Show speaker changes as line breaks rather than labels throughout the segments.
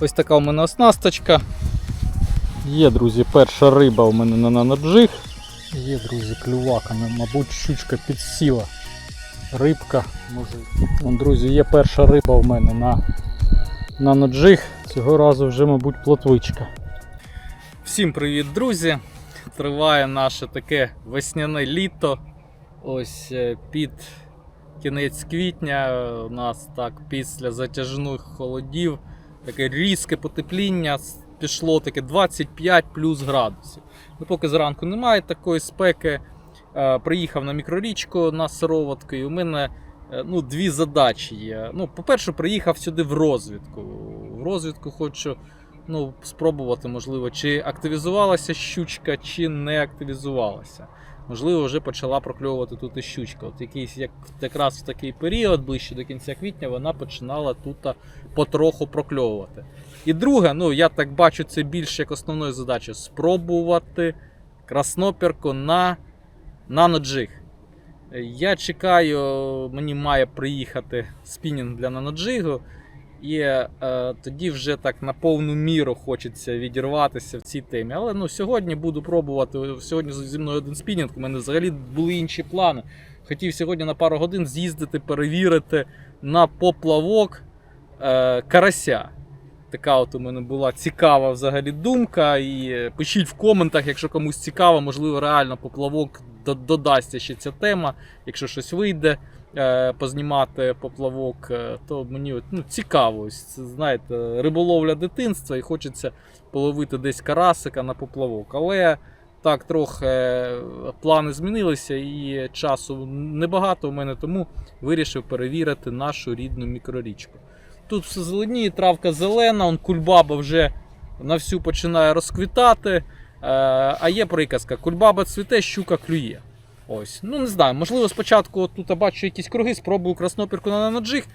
Ось така у мене оснасточка. Є, друзі, перша риба у мене на наноджиг. Є, друзі, клювака, мабуть, щучка підсіла. Рибка, може. Вон, друзі, є перша риба у мене на наноджиг. Цього разу вже, мабуть, плотвичка. Всім привіт, друзі! Триває наше таке весняне літо. Ось е, під кінець квітня е, у нас так після затяжних холодів таке різке потепління пішло таке 25 плюс градусів. Ну, поки зранку немає такої спеки. Е, Приїхав на мікрорічку на сироватку, і у мене е, ну, дві задачі є. Ну, по-перше, приїхав сюди в розвідку. В розвідку хочу ну, спробувати, можливо, чи активізувалася щучка, чи не активізувалася. Можливо, вже почала прокльовувати тут і щучка. От якийсь, як, якраз в такий період, ближче до кінця квітня, вона починала тут потроху прокльовувати. І друге, ну я так бачу, це більше як основною задачею спробувати красноперку на наноджиг. Я чекаю, мені має приїхати спінінг для наноджигу. І е, тоді вже так на повну міру хочеться відірватися в цій темі. Але ну, сьогодні буду пробувати. Сьогодні зі мною один спінінг. У мене взагалі були інші плани. Хотів сьогодні на пару годин з'їздити, перевірити на поплавок е, карася. Така от у мене була цікава взагалі думка. І пишіть в коментах, якщо комусь цікаво, можливо, реально поплавок до- додасться ще ця тема, якщо щось вийде е, познімати поплавок, е, то мені ну, цікаво. Ось, знаєте, риболовля дитинства і хочеться половити десь карасика на поплавок. Але так, трохи е, плани змінилися і часу небагато у мене, тому вирішив перевірити нашу рідну мікрорічку. Тут все зеленіє, травка зелена, он кульбаба вже на всю починає розквітати. Е, а є приказка: кульбаба цвіте, щука клює. Ось, ну не знаю, можливо, спочатку тут я бачу якісь круги, спробую краснопірку на наноджиг.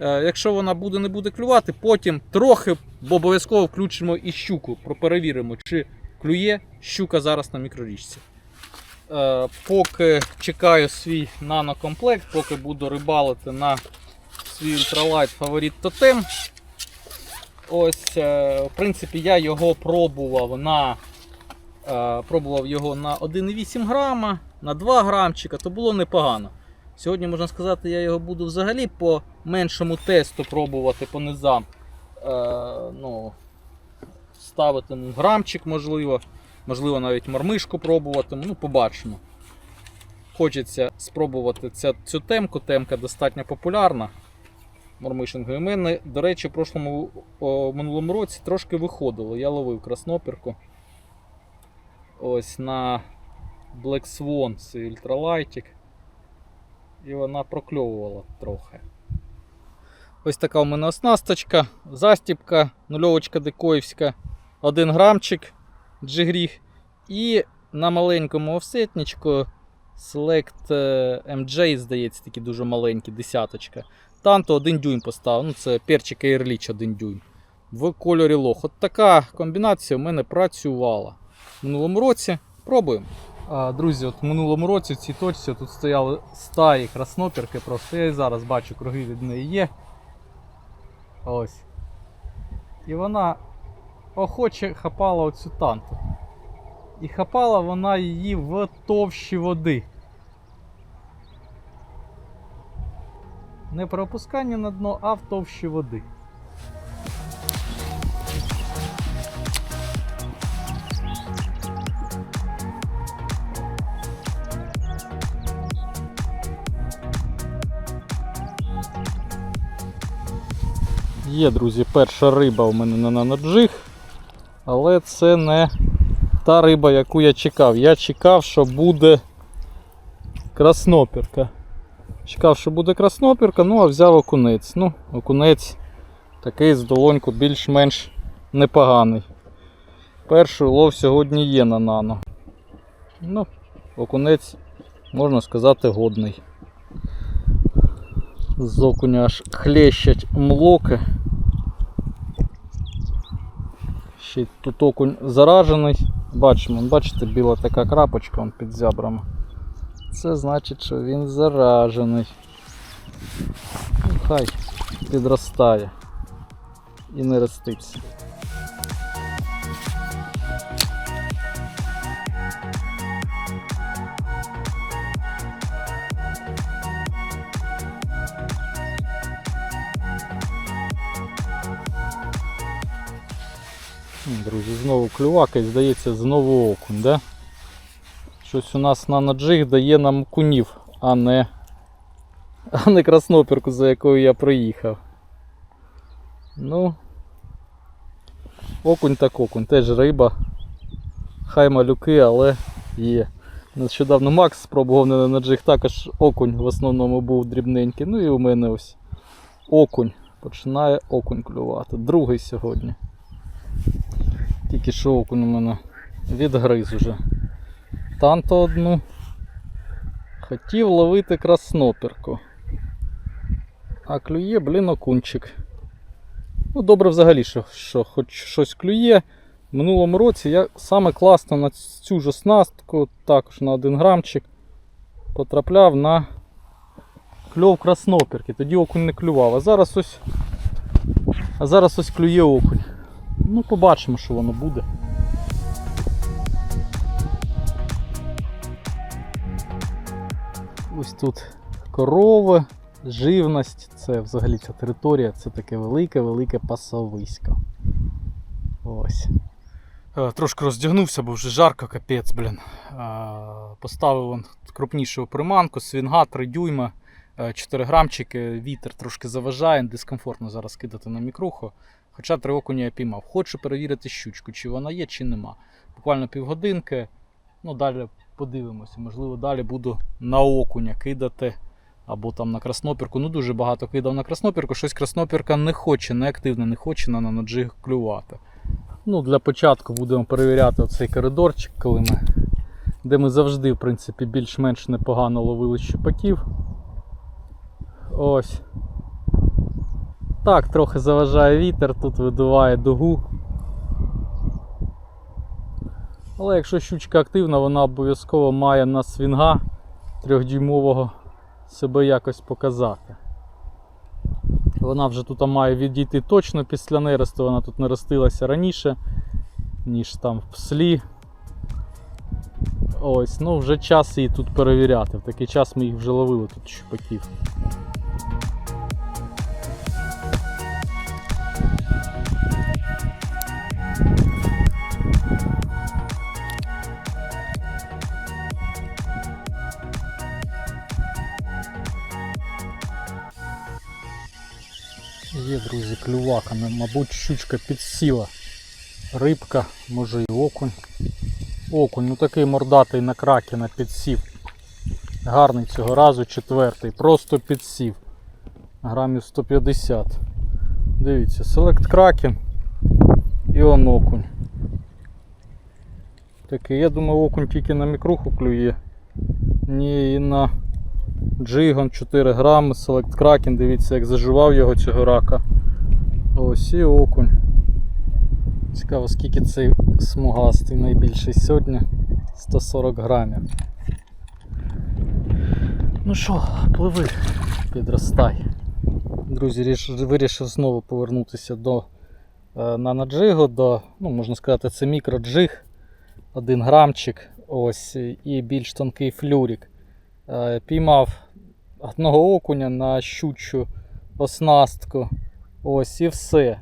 Е, якщо вона буде, не буде клювати, потім трохи бо обов'язково включимо і щуку, проперевіримо, чи клює щука зараз на мікрорічці. Е, поки чекаю свій нанокомплект, поки буду рибалити на свій ультралайт фаворит тотем. Ось, е, в принципі, я його пробував на е, пробував його на 1,8 грама, на 2 грамчика, то було непогано. Сьогодні, можна сказати, я його буду взагалі по меншому тесту пробувати по низам. Е, ну, ставити ну, грамчик, можливо, можливо, навіть мармишку пробувати. Ну, побачимо. Хочеться спробувати ця, цю темку. Темка достатньо популярна. Мормишингу. І в мене, до речі, в прошлому о, минулому році трошки виходило. Я ловив краснопірку. Ось на Black Swan, це ультралайтик. І вона прокльовувала трохи. Ось така у мене оснасточка, застіпка, нульовочка декоївська, 1 грамчик джигріг. І на маленькому офсетничку Select е, MJ, здається, такі дуже маленькі, десяточка. Танто 1 дюйм поставив. Ну, це перчик Airleach 1 дюйм. В кольорі лох. От така комбінація у мене працювала. В минулому році пробуємо. А, друзі, от в минулому році в цій точці тут стояли стаї краснопірки, просто я і зараз бачу, круги від неї є. Ось. І вона охоче хапала оцю танту. І хапала вона її в товщі води. Не при опусканні на дно, а в товщі води. Є, друзі, перша риба у мене на наноджиг, але це не та риба, яку я чекав. Я чекав, що буде краснопірка. Чекав, що буде краснопірка, ну а взяв окунець. Ну, окунець такий з долоньку більш-менш непоганий. Перший улов сьогодні є на нано. Ну, окунець, можна сказати, годний. З окуня аж хлещать млоки. Ще тут окунь заражений. Бачимо, бачите, біла така крапочка під зябрами. Це значить, що він заражений. Ну, хай підростає. і не роститься. Друзі, знову клювака і здається знову окунь, да? Щось у нас на наджиг дає нам кунів, а не, а не красноперку, за якою я приїхав. Ну, окунь так окунь, теж риба. Хай малюки, але є. Нещодавно Макс спробував на наджиг, також окунь в основному був дрібненький. Ну і у мене ось окунь. Починає окунь клювати. Другий сьогодні. Тільки що окунь у мене відгриз уже. Танто одну. Хотів ловити красноперку. А клює, блін, окунчик. Ну, добре взагалі, що, що хоч щось клює. В минулому році я саме класно на цю ж оснастку, також на 1 грамчик, потрапляв на кльов красноперки. Тоді окунь не клював. А зараз ось, а зараз ось клює окунь. Ну, побачимо, що воно буде. Ось тут корови, живність, це взагалі ця територія, це таке велике-велике пасовисько. Ось. Е, Трошки роздягнувся, бо вже жарко, капець, блін. Е, Поставив он крупнішу приманку, свінга 3 дюйма, е, 4 грамчики, вітер трошки заважає, дискомфортно зараз кидати на мікруху. Хоча три окуня я піймав. Хочу перевірити щучку, чи вона є, чи нема. Буквально півгодинки. Ну, далі подивимося. Можливо, далі буду на окуня кидати. Або там на краснопірку. Ну, дуже багато кидав на краснопірку. Щось краснопірка не хоче, не активно не хоче на наджиг клювати. Ну, для початку будемо перевіряти цей коридорчик, коли ми, де ми завжди, в принципі, більш-менш непогано ловили щупаків. Ось. Так, трохи заважає вітер, тут видуває дугу. Але якщо щучка активна, вона обов'язково має на свінга трьохдюймового себе якось показати. Вона вже тут має відійти точно після нересту, вона тут наростилася раніше, ніж там в слі. Ось, ну вже час її тут перевіряти. В такий час ми їх вже ловили тут щупаків. Клювака, мабуть, щучка підсіла. Рибка, може і окунь. Окунь, ну такий мордатий на кракена підсів. Гарний цього разу, четвертий, просто підсів. Грамів 150. Дивіться, селект кракен і он окунь. Такий, я думаю, окунь тільки на мікруху клює. Ні, і на Джигон 4 грами, Select Kraken, дивіться як заживав його цього рака. Ось і окунь. Цікаво скільки цей смугастий найбільший сьогодні. 140 грамів. Ну що, пливи, підростай. Друзі, вирішив знову повернутися до е, нанаджигу, до, ну можна сказати, це мікроджиг. 1 грамчик, ось, і більш тонкий флюрик. Е, Піймав одного окуня на щучу оснастку. Ось і все.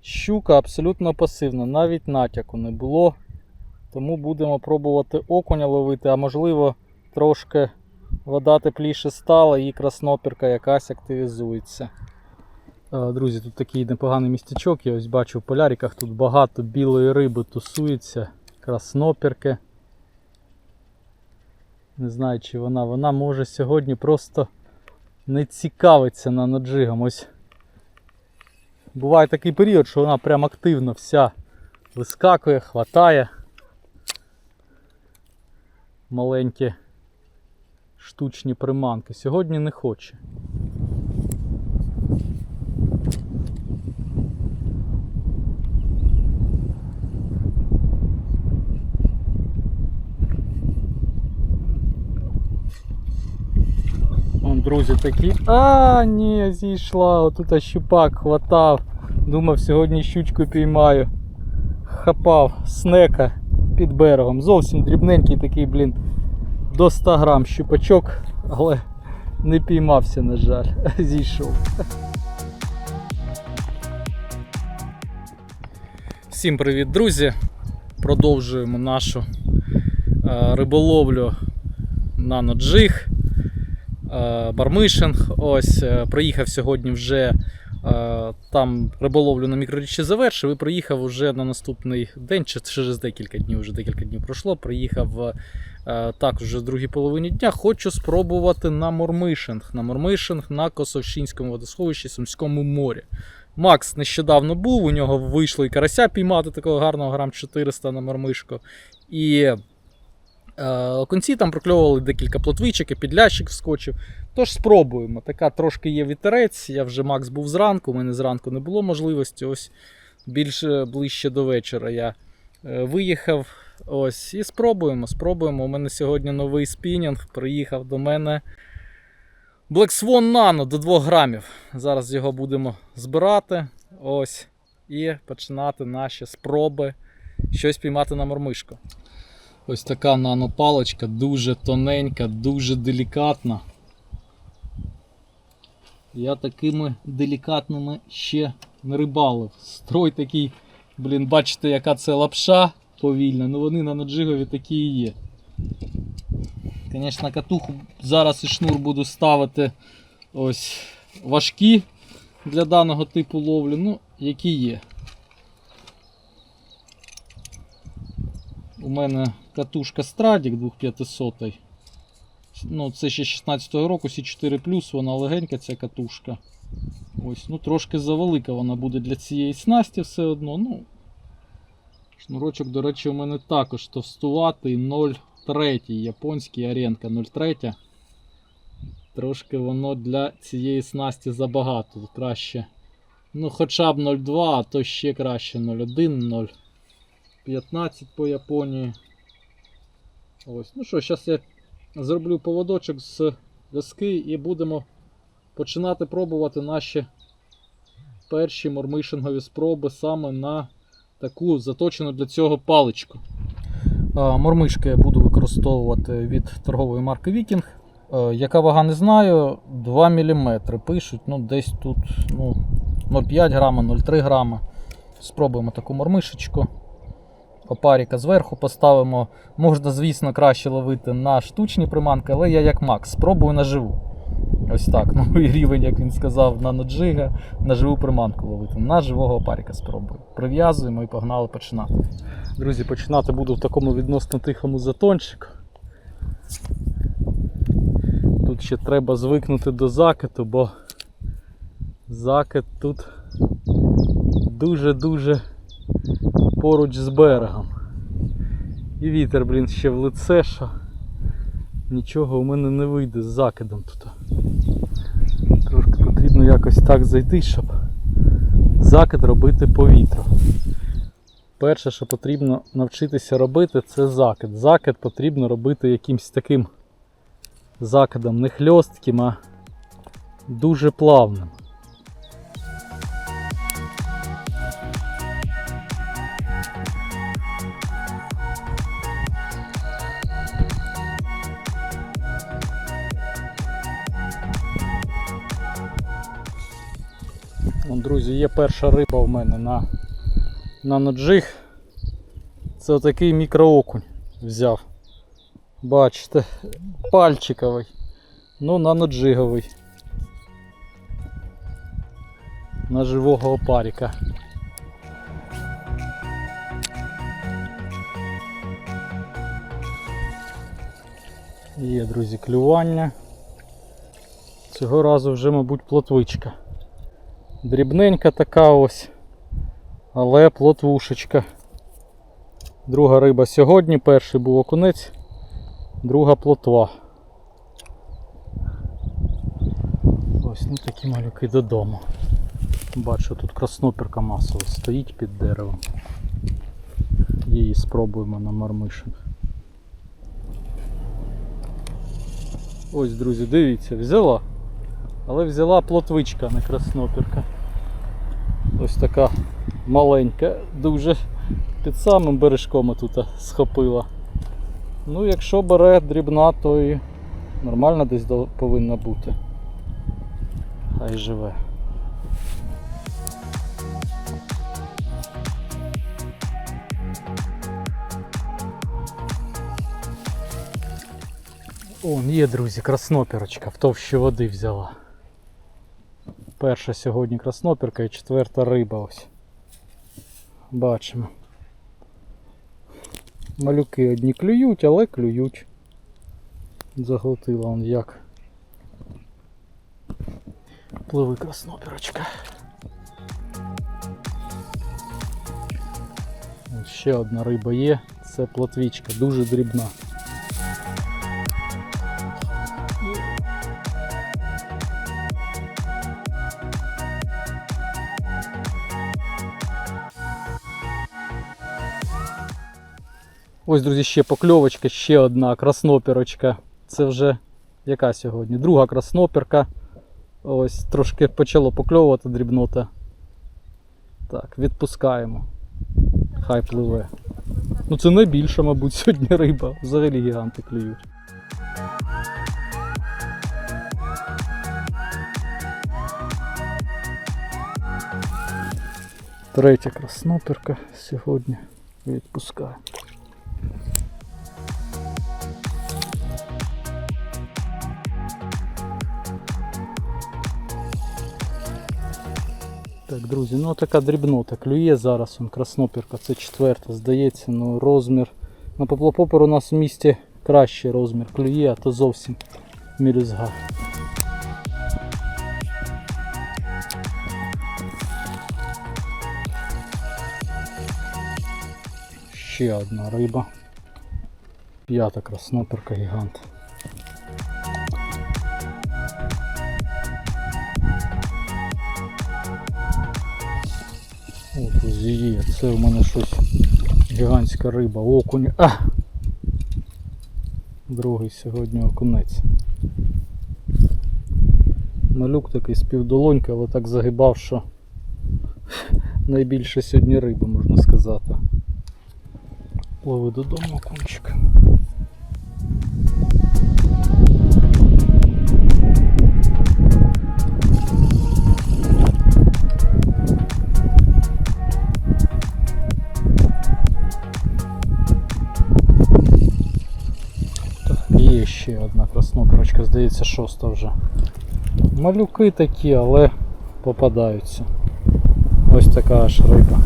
Щука абсолютно пасивна, навіть натяку не було. Тому будемо пробувати окуня ловити, а можливо трошки вода тепліше стала і краснопірка якась активізується. Е, Друзі, тут такий непоганий містечок. Я ось бачу в поляриках тут багато білої риби тусується, краснопірки. Не знаю, чи вона. Вона може сьогодні просто не цікавиться на наджигом. Ось буває такий період, що вона прям активно вся вискакує, хватає. Маленькі штучні приманки. Сьогодні не хоче. Друзі, такі. А, ні, зійшла, отут щупак хватав. Думав, сьогодні щучку піймаю. Хапав снека під берегом. Зовсім дрібненький такий, блін, до 100 грам щупачок, але не піймався, на жаль, зійшов. Всім привіт, друзі! Продовжуємо нашу е, риболовлю на ноджиг, е, бармишинг. Ось е, приїхав сьогодні вже е, там риболовлю на мікроріччі завершив і приїхав уже на наступний день, чи через декілька днів, вже декілька днів пройшло. Приїхав е, також вже в другій половині дня. Хочу спробувати на мормишинг. На мормишинг на Косовщинському водосховищі Сумському морі. Макс нещодавно був, у нього вийшло і карася піймати такого гарного грам 400 на мормишку. І е, окунці там прокльовували декілька плотвичок, і підлящик вскочив. Тож спробуємо. Така трошки є вітерець. Я вже Макс був зранку, у мене зранку не було можливості. Ось більше ближче до вечора я е, виїхав. Ось, і спробуємо. Спробуємо. У мене сьогодні новий спінінг. Приїхав до мене Black Swan Nano до 2 грамів. Зараз його будемо збирати. Ось. І починати наші спроби щось піймати на мормишку. Ось така нанопалочка, дуже тоненька, дуже делікатна. Я такими делікатними ще не рибалив. Строй такий, блін, бачите, яка це лапша повільна, ну вони на наджигові такі і є. Звісно, катуху зараз і шнур буду ставити ось важкі для даного типу ловлі, ну, які є. У мене катушка Stradик 2500. Ну, це ще 16-го року, Сі4 вона легенька ця катушка. Ось, ну трошки завелика вона буде для цієї снасті все одно. Ну, Шнурочок, до речі, у мене також товстуватий 0,3 японський аренка 0,3. Трошки воно для цієї снасті забагато. Краще. Ну, хоча б 0,2, а то ще краще 0,1, 0,15 по Японії. Ось. Ну що, зараз я зроблю поводочок з ляски і будемо починати пробувати наші перші мормишингові спроби саме на таку заточену для цього паличку. Мормишки я буду використовувати від торгової марки. Е, Яка вага не знаю, 2 мм пишуть, ну десь тут ну, 0,5 грама, 0,3 грама. Спробуємо таку мормишечку. Опаріка зверху поставимо. Можна, звісно, краще ловити на штучні приманки, але я як Макс, спробую наживу. Ось так. Ну і рівень, як він сказав, на ноджига, на живу приманку ловити. На живого опаріка спробую. Прив'язуємо і погнали починати. Друзі, починати буду в такому відносно тихому затончику. Тут ще треба звикнути до закиту, бо закид тут дуже-дуже поруч з берегом. І вітер, блін, ще в лице, що нічого у мене не вийде з закидом тут. Трошки потрібно якось так зайти, щоб закид робити по вітру. Перше, що потрібно навчитися робити, це закид. Закид потрібно робити якимось таким закидом не хльостким, а дуже плавним. Друзі, є перша риба в мене на, на ноджиг. Це отакий мікроокунь взяв. Бачите, пальчиковий, ну на ноджиговий. На живого опаріка. Є, друзі, клювання. Цього разу вже, мабуть, плотвичка. Дрібненька така ось, але плотвушечка. Друга риба сьогодні, перший був окунець, друга плотва. Ось ну такі малюки додому. Бачу, тут красноперка масово стоїть під деревом. Її спробуємо на мармишинг. Ось, друзі, дивіться, взяла. Але взяла плотвичка, не красноперка. Ось така маленька, дуже під самим бережком тут схопила. Ну, якщо бере дрібна, то і нормально десь повинна бути. Хай живе. Он є, друзі, краснопірочка, в товщі води взяла. Перша сьогодні краснопірка і четверта риба ось. Бачимо. Малюки одні клюють, але клюють. Заглотила он як. Пливи краснопірочка. Ще одна риба є, це плотвічка, дуже дрібна. Ось, друзі, ще покльовочка, ще одна краснопірочка. Це вже яка сьогодні? Друга краснопірка. Ось трошки почало покльовувати дрібнота. Так, відпускаємо. Хай пливе. Ну це найбільша, мабуть, сьогодні риба. Взагалі гіганти клюють. Третя краснопірка сьогодні. Відпускаю. Так, друзі, ну така дрібнота клює зараз, он краснопірка, це четверта, здається, ну розмір. На поплопопер у нас в місті кращий розмір клює, а то зовсім мірізга. Ще одна риба. П'ята краснопірка гігант. Є. Це в мене щось гігантська риба, окунь. А! Другий сьогодні окунець. Малюк такий з півдолоньки, але так загибав, що найбільше сьогодні риби, можна сказати. Лови додому окунчик. Здається, шоста вже. Малюки такі, але попадаються. Ось така аж риба.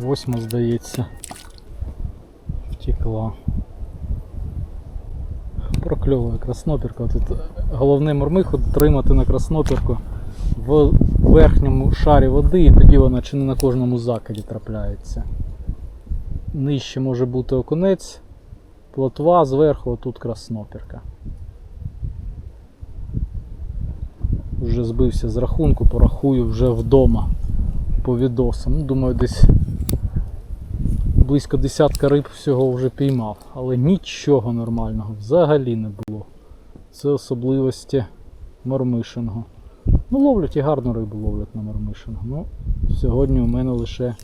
Восьма, здається, втекла. Прокльовує краснопірка. Тут головне мормиху тримати на краснопірку в верхньому шарі води, і тоді вона чи не на кожному закиді трапляється. Нижче може бути окунець, плотва, зверху отут краснопірка. Вже збився з рахунку, порахую вже вдома по відосам. Ну, думаю, десь близько десятка риб всього вже піймав, але нічого нормального взагалі не було. Це особливості мормишингу. Ну, Ловлять і гарну рибу ловлять на Мармишина. Ну, Сьогодні у мене лише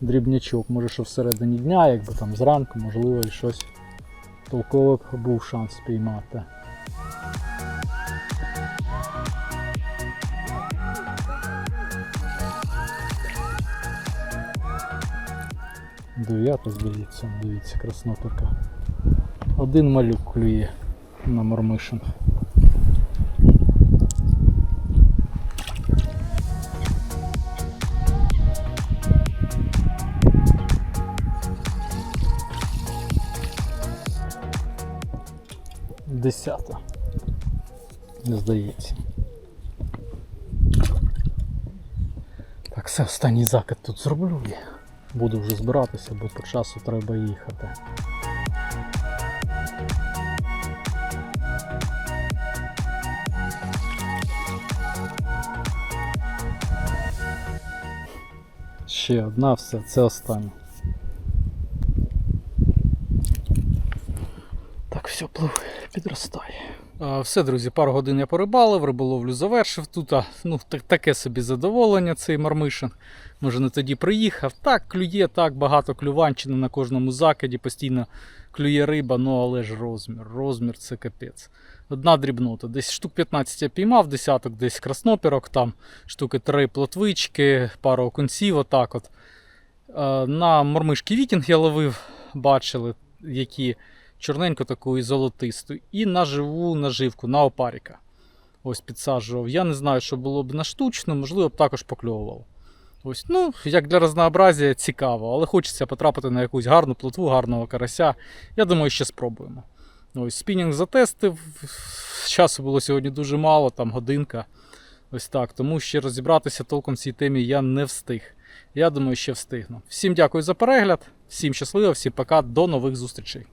дрібнячок. Може що всередині дня, якби там зранку, можливо, і щось толкове б був шанс спіймати. Дев'ята, здається, дивіться, красноперка. Один малюк клює на Мармишин. 60 здається. Так, все, останній закид тут зроблю і буду вже збиратися, бо по часу треба їхати. Ще одна, все, це останнє. Підростає. Все, друзі, пару годин я порибалив, риболовлю завершив тут. Ну, так, таке собі задоволення цей мармишин. Може, не тоді приїхав. Так, клює, так, багато клюванчини на кожному закиді, постійно клює риба, ну але ж розмір. Розмір це капець. Одна дрібнота. Десь штук 15 я піймав, десяток десь краснопірок, там штуки три плотвички, пару окунців, отак от. На мормишки вікінг я ловив, бачили, які чорненьку таку і золотисту. І на живу наживку, на опаріка. Ось підсаджував. Я не знаю, що було б на штучну, можливо, б також покльовував. Ось, ну, як для разнообразія, цікаво, але хочеться потрапити на якусь гарну плотву, гарного карася. Я думаю, ще спробуємо. Ось спінінг затестив. Часу було сьогодні дуже мало, там годинка. Ось так. Тому ще розібратися толком в цій темі я не встиг. Я думаю, ще встигну. Всім дякую за перегляд, всім щасливо, всім пока, до нових зустрічей.